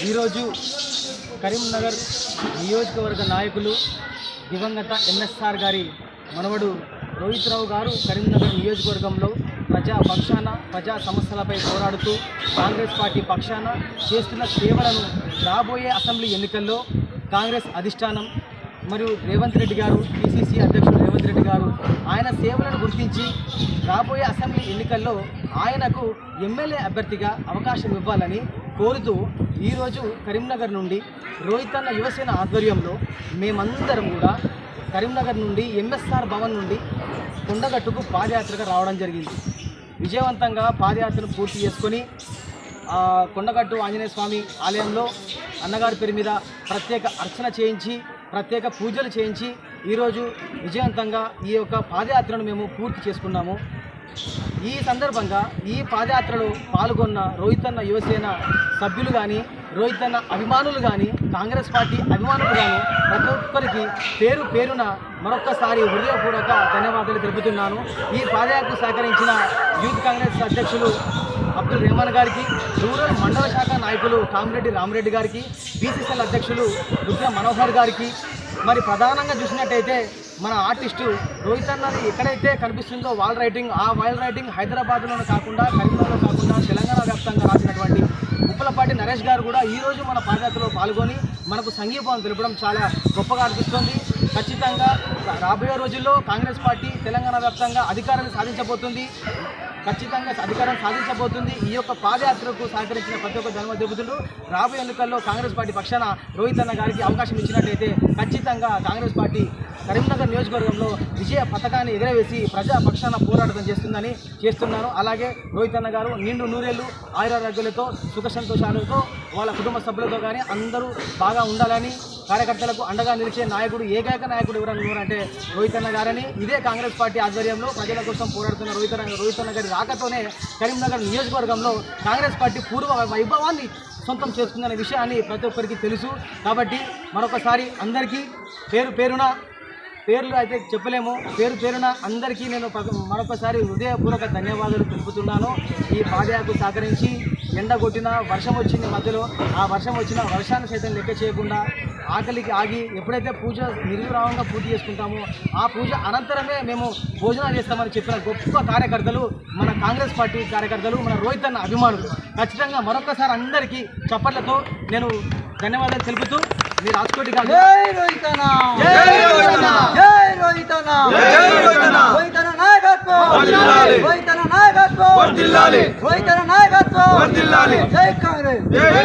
ఈరోజు కరీంనగర్ నియోజకవర్గ నాయకులు దివంగత ఎంఎస్ఆర్ గారి మనవడు రోహిత్ రావు గారు కరీంనగర్ నియోజకవర్గంలో ప్రజా పక్షాన ప్రజా సమస్యలపై పోరాడుతూ కాంగ్రెస్ పార్టీ పక్షాన చేస్తున్న సేవలను రాబోయే అసెంబ్లీ ఎన్నికల్లో కాంగ్రెస్ అధిష్టానం మరియు రేవంత్ రెడ్డి గారు పిసిసి అధ్యక్షుడు రేవంత్ రెడ్డి గారు ఆయన సేవలను గుర్తించి రాబోయే అసెంబ్లీ ఎన్నికల్లో ఆయనకు ఎమ్మెల్యే అభ్యర్థిగా అవకాశం ఇవ్వాలని కోరుతూ ఈరోజు కరీంనగర్ నుండి రోహిత్ యువసేన ఆధ్వర్యంలో మేమందరం కూడా కరీంనగర్ నుండి ఎంఎస్ఆర్ భవన్ నుండి కొండగట్టుకు పాదయాత్రగా రావడం జరిగింది. విజయవంతంగా పాదయాత్రను పూర్తి చేసుకొని కొండగట్టు ఆంజనేయ స్వామి ఆలయంలో అన్నగారి పేరు మీద ప్రత్యేక అర్చన చేయించి ప్రత్యేక పూజలు చేయించి ఈరోజు విజయవంతంగా ఈ యొక్క పాదయాత్రను మేము పూర్తి చేసుకున్నాము. ఈ సందర్భంగా ఈ పాదయాత్రలో పాల్గొన్న రోహితన్న యువసేన సభ్యులు కానీ రోహితన్న అభిమానులు కానీ కాంగ్రెస్ పార్టీ అభిమానులు కానీ ప్రతి ఒక్కరికి పేరు పేరున మరొక్కసారి హృదయపూర్వక ధన్యవాదాలు తెలుపుతున్నాను. ఈ పాదయాత్ర సహకరించిన యూత్ కాంగ్రెస్ అధ్యక్షులు అబ్దుల్ రెహమాన్ గారికి రూరల్ మండల శాఖ నాయకులు కామిరెడ్డి రామరెడ్డి గారికి బీసీసీఎల్ అధ్యక్షులు రుద్ర మనోహర్ గారికి మరి ప్రధానంగా చూసినట్టయితే మన ఆర్టిస్టు రోహిత్ అన్నది ఎక్కడైతే కనిపిస్తుందో వాల్ రైటింగ్ ఆ వాల్ రైటింగ్ హైదరాబాద్లోనే కాకుండా కరీంనగర్లో కాకుండా తెలంగాణ వ్యాప్తంగా రాసినటువంటి ఉప్పలపాటి నరేష్ గారు కూడా ఈరోజు మన పాదయాత్రలో పాల్గొని మనకు సంఘీభావం తెలపడం చాలా గొప్పగా అనిపిస్తుంది. ఖచ్చితంగా రాబోయే రోజుల్లో కాంగ్రెస్ పార్టీ తెలంగాణ వ్యాప్తంగా అధికారాన్ని సాధించబోతుంది. ఖచ్చితంగా అధికారం సాధించబోతుంది. ఈ యొక్క పాదయాత్రకు సహకరించిన ప్రతి ఒక్క ధర్మ రాబోయే ఎన్నికల్లో కాంగ్రెస్ పార్టీ పక్షాన రోహిత్ అన్న గారికి అవకాశం ఇచ్చినట్లయితే ఖచ్చితంగా కాంగ్రెస్ పార్టీ కరీంనగర్ నియోజకవర్గంలో విజయ పథకాన్ని ఎగరవేసి ప్రజా పక్షాన పోరాటం చేస్తుందని చేస్తున్నాను. అలాగే రోహిత్ అన్న గారు నిండు నూరేళ్ళు ఆయురారోగ్యాలతో సుఖ సంతోషాలతో వాళ్ళ కుటుంబ సభ్యులతో కానీ అందరూ బాగా ఉండాలని కార్యకర్తలకు అండగా నిలిచే నాయకుడు ఏకైక నాయకుడు ఎవరని ఎవరంటే రోహిత్ అన్న గారని. ఇదే కాంగ్రెస్ పార్టీ ఆధ్వర్యంలో ప్రజల కోసం పోరాడుతున్న రోహిత్ రోహిత్ అన్న గారి రాకతోనే కరీంనగర్ నియోజకవర్గంలో కాంగ్రెస్ పార్టీ పూర్వ వైభవాన్ని సొంతం చేసుకుందనే విషయాన్ని ప్రతి ఒక్కరికి తెలుసు. కాబట్టి మరొకసారి అందరికీ పేరు పేరున పేర్లు అయితే చెప్పలేము. పేరు పేరున అందరికీ నేను ప్ర- మరొకసారి హృదయపూర్వక ధన్యవాదాలు తెలుపుతున్నాను. ఈ పాదయాత్రకు సహకరించి ఎండ కొట్టిన వర్షం వచ్చింది మధ్యలో. ఆ వర్షం వచ్చిన వర్షాన్ని సైతం లెక్క చేయకుండా ఆకలికి ఆగి ఎప్పుడైతే పూజ నిర్విరామంగా పూజ చేసుకుంటామో ఆ పూజ అనంతరమే మేము భోజనాలు చేస్తామని చెప్పిన గొప్ప కార్యకర్తలు మన కాంగ్రెస్ పార్టీ కార్యకర్తలు మన రోహిత్ అన్న అభిమానులు ఖచ్చితంగా మరొకసారి అందరికీ చప్పట్లతో నేను ధన్యవాదాలు తెలుపుతూ మీ రాజ్కోటి గారు జై రోహితనా జై రోహితనా! జై రోహితనా జై రోహితనా! రోహితన నాయకత్వం వర్ధిల్లాలి! రోహితన నాయకత్వం వర్ధిల్లాలి! రోహితన నాయకత్వం వర్ధిల్లాలి! జై కాంగ్రెస్ జై